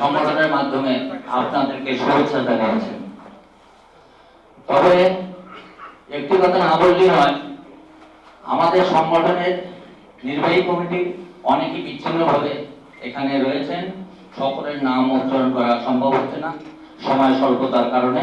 সংগঠনের মাধ্যমে আপনাদেরকে শুভেচ্ছা জানিয়েছেন তবে একটি কথা না বললেই নয়, আমাদের সংগঠনের নির্বাহী কমিটি অনেকেই বিচ্ছিন্নভাবে এখানে রয়েছেন। সকলের নাম উচ্চারণ করা সম্ভব হচ্ছে না। সময় স্বল্পতার কারণে।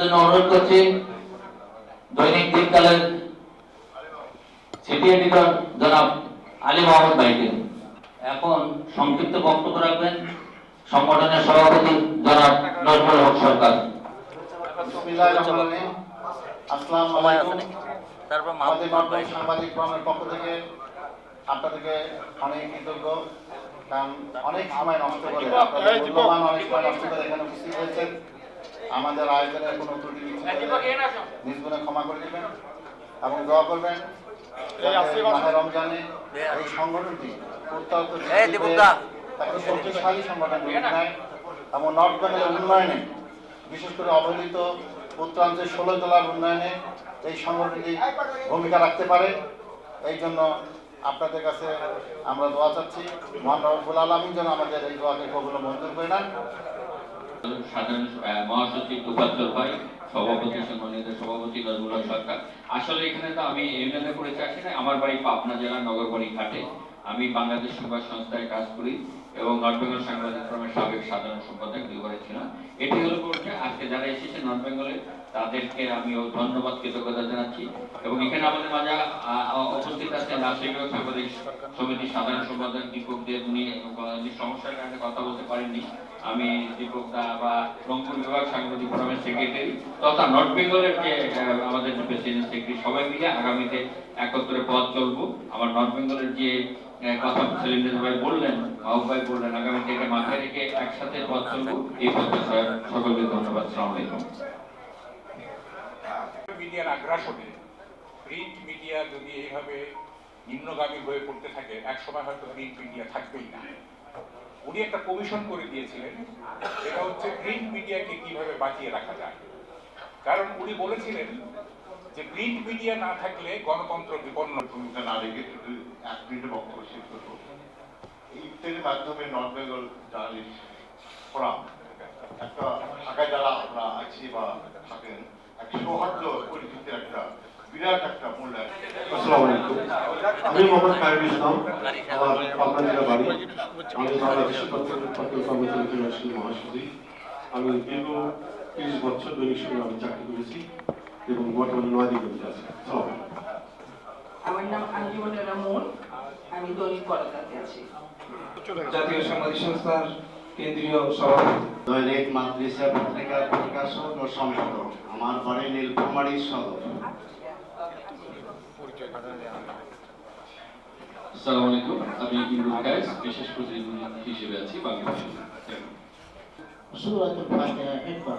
জন্য অনুরোধ করছি, দৈনিক দিনকালের সিটি এডিটর জনাব আলী মোহাম্মদ ভাইকে। এখন সংক্ষিপ্ত বক্তব্য রাখবেন। সংগঠনের সভাপতি জনাব নজরুল হক সরকার। আসসালামু আলাইকুম। তারপর আমাদের সাংবাদিক পক্ষ থেকে আপনাদেরকে অনেক কৃতজ্ঞ। কারণ অনেক সময় নষ্ট করে আপনাদের মূল্যবান অনেক সময় নষ্ট করে এখানে উপস্থিত হয়েছেন। আমাদের আয়োজনের কোনো ত্রুটি ক্ষমা করে দেবেন এবং দোয়া করবেন। রমজানে এই সংগঠনটি একটা শক্তিশালী সংগঠন নেয়। এবং নর্থ বেঙ্গলের উন্নয়নে বিশেষ করে অবহেলিত উত্তরাঞ্চল ষোলো জেলার উন্নয়নে এই সংগঠনটি ভূমিকা রাখতে পারে। এই জন্য আপনাদের কাছে আমরা দোয়া চাচ্ছি। মহান রব্বুল আলমী যেন আমাদের এই দোয়াকে কখনো মঞ্জুর করে নেন। সাধারণ মহাসচিব ভাই সভাপতি সম্মানিত সভাপতি নজরুল সরকার। আসলে এখানে তো আমি এমএলএ করেছি আসি না আমার বাড়ি পাবনা জেলার নগরবাড়ি ঘাটে আমি বাংলাদেশ সংবাদ সংস্থায় কাজ করি এবং নর্থ বেঙ্গল সাংবাদিক ফোরামের সাবেক সাধারণ সম্পাদক দুইবারে ছিলাম। এটি হলো করছে আজকে যারা এসেছে নর্থ বেঙ্গলে তাদেরকে আমি ধন্যবাদ, কৃতজ্ঞতা জানাচ্ছি এবং এখানে আমাদের মাঝে উপস্থিত আছেন রাজশাহী সাংবাদিক সমিতির সাধারণ সম্পাদক দীপক দেব, উনি সমস্যার কারণে কথা বলতে পারেননি। আমি দীপক দা বা রংপুর বিভাগ সাংবাদিক ফোরামের সেক্রেটারি তথা নর্থ বেঙ্গলের যে আমাদের প্রেসিডেন্ট সেক্রেটারি সবাই মিলে আগামীতে একত্রে পথ চলবো। আমার নর্থ বেঙ্গলের যে কথা সেলিন্দ্র ভাই বললেন মাহবুব ভাই বললেন আগামীতে এটা মাথায় রেখে একসাথে পথ চলবো। এই পথে সকলকে ধন্যবাদ সালাম আলাইকুম। মিডিয়ার আগ্রাসনে প্রিন্ট মিডিয়া যদি এইভাবে নিম্নগামী হয়ে পড়তে থাকে, এক সময় হয়তো প্রিন্ট মিডিয়া থাকবেই না। উনি একটা কমিশন করে দিয়েছিলেন এটা হচ্ছে প্রিন্ট মিডিয়াকে কীভাবে বাঁচিয়ে রাখা যায়। কারণ উনি বলেছিলেন যে প্রিন্ট মিডিয়া না থাকলে গণতন্ত্র বিপন্ন। ভূমিকা না রেখে শুধু এক মিনিটে বক্তব্য শেষ করব এই ইফতারের মাধ্যমে নর্থ বেঙ্গল জার্নালিস্ট ফোরাম একটা ঢাকায় যারা আমরা আছি বা থাকেন এক সৌহার্দ্য পরিচিতির একটা বিরাট একটা মূল্যায়ন। আসসালামু আলাইকুম। আমি মোহাম্মদ ইসলাম আমার পাবনা জেলা বাড়ি। আমি বাংলাদেশের পত্র কর্মচারী মহাসচিব। আমি দীর্ঘ তিরিশ বছর দৈনিক সঙ্গে আমি চাকরি করেছি। এবং বর্তমানে নয়াদিগঞ্জে আছে। আমার নাম আঞ্জুমান রামন আমি দলিত কলকাতাতে আছি। জাতীয় সাংবাদিক সংস্থার কেন্দ্রীয় সভাপতি। দৈনিক প্রকাশক ও আমার বাড়ি নীলফামারী সদর। আলাইকুম। আমি ইমরুল কায়েস বিশেষ প্রতিনিধি হিসেবে আছি বাংলাদেশে। সুরাতুল ফাতিহা একবার।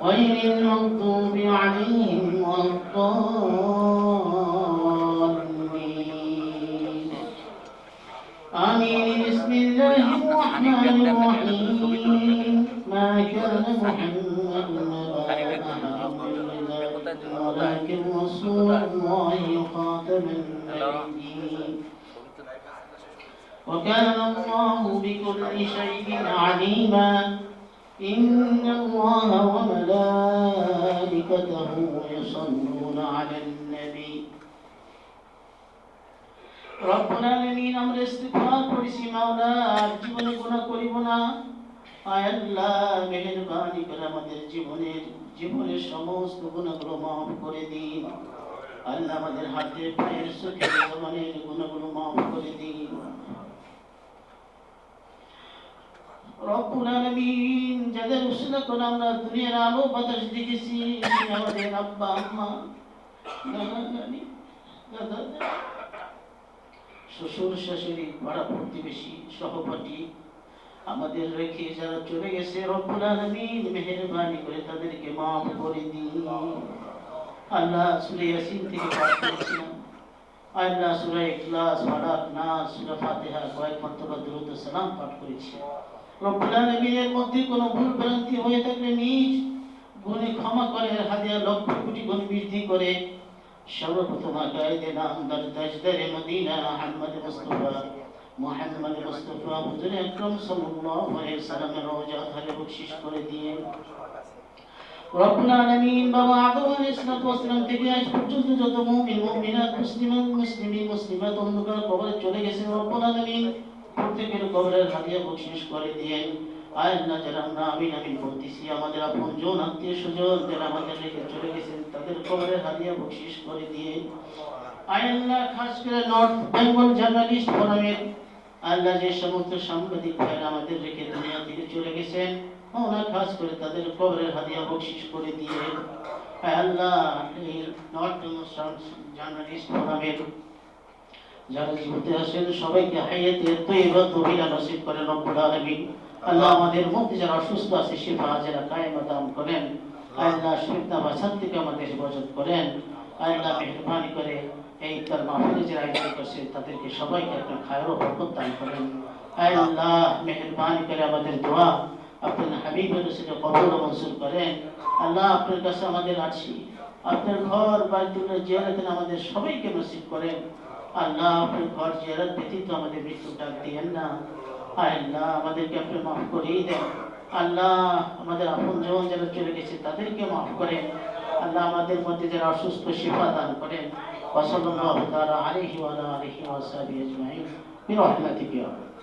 غير المغضوب عليهم ولا الضالين آمين. بسم الله الرحمن الرحيم. ما كان محمد ولكن رسول الله خاتم النبيين. وكان الله بكل شيء عليما. إن الله وملائكته يصلون على النبي রব্বুল আলামিন আমরা ইস্তিগফার করেছি মাওলা আর জীবনে গুনাহ করিব না আয় আল্লাহ মেহেরবানি করে আমাদের জীবনের জীবনের সমস্ত গুনাহগুলো মাফ করে দিন আল্লাহ আমাদের হাতে পায়ের চোখের জবানের গুনাহগুলো মাফ করে দিন রব্বুল আলামিন যাদের উসিলা করে আমরা দুনিয়ার আলো বাতাস দেখেছি, আমাদের আব্বা, আম্মা শ্বশুর শাশুড়ি, পাড়া প্রতিবেশী, সহপাঠী, আমাদের রেখে যারা চলে গেছে, রব্বুল আলামিন মেহেরবানি করে তাদেরকে মাফ করে দিন। আল্লাহ সূরা ইয়াসিন থেকে পাঠ করেছিলাম। আল্লাহ সূরা ইখলাস ফালাক নাস, সূরা ফাতিহা, কয়েক মর্তবা দুরূদ সালাম পাঠ করেছি। রব্বুল মধ্যে কোনো ভুল হয়ে থাকলে নিজ ক্ষমা করে হাদিয়া লক্ষ কোটি বৃদ্ধি করে। সর্বপ্রথম আকায়দে নাম দার তাজদারে মদিনা আহমদ মুস্তফা, মোহাম্মদ মুস্তফা, হুজুর আকরাম সাল্লাল্লাহু আলাইহি সাল্লামের রওজা ধরে করে দিয়ে। রব্বুল আলামিন বাবা আদম আলাইহিস সালাতু ওয়াসসালাম থেকে আজ পর্যন্ত যত মুমিন, মুমিনাত, মুসলিমান মুসলিমিন অন্ধকার কবরে চলে গেছে রব্বুল প্রত্যেকের কবরের বকশিশ করে দিয়েন আয় আল্লাহ যারা আমরা বলতেছি আমাদের আপন জন, আত্মীয় স্বজন যারা আমাদের রেখে চলে গেছেন। তাদের কবরের হাদিয়া বকশিশ করে দিয়ে, আয় আল্লাহ, খাস করে নর্থ বেঙ্গল জার্নালিস্ট ফোরামের আল্লাহ যে সমস্ত সাংবাদিক আমাদের রেখে দুনিয়া থেকে চলে গেছেন ওনা খাস করে তাদের কবরের হাদিয়া বকশিশ করে দিয়ে জার্নালিস্ট ফোরামের যারা জীবিত আছেন সবাইকে তৈবা নসিব করেন, রব্বুল আলামিন। আল্লাহ আমাদের মধ্যে যারা অসুস্থ আছে, শিফা যারা কায়েমা দান করেন, আল্লাহ থেকে আমাদের হেফাজত করেন, আল্লাহ মেহরবানি করে এই তার যারা তাদেরকে সবাইকে আপনার খায়ের বরকত দান করেন। আল্লাহ মেহরবানি করে আমাদের দোয়া আপনার মঞ্জুর করেন। আল্লাহ আপনার কাছে আমাদের আছি আপনার ঘর বাড়িতুল্লাহ জিয়ারতেন আমাদের সবাইকে নসিব করেন। আল্লাহ, আপনার ঘর জিয়ারত ব্যতীত আমাদের মৃত্যু ডাক দিয়েন না। আল্লাহ, আমাদেরকে আপনি মাফ করেই দেন। আল্লাহ, আমাদের আপন জীবন যারা চলে গেছে, তাদেরকে মাফ করেন। আল্লাহ, আমাদের মধ্যে যারা অসুস্থ, শিফা দান করেন। ওসল্লাল্লাহু তাআলা আলাইহি ওয়া আলা আলিহি ওয়া সাহবিহি আজমাইন। বিরহমাতিকা।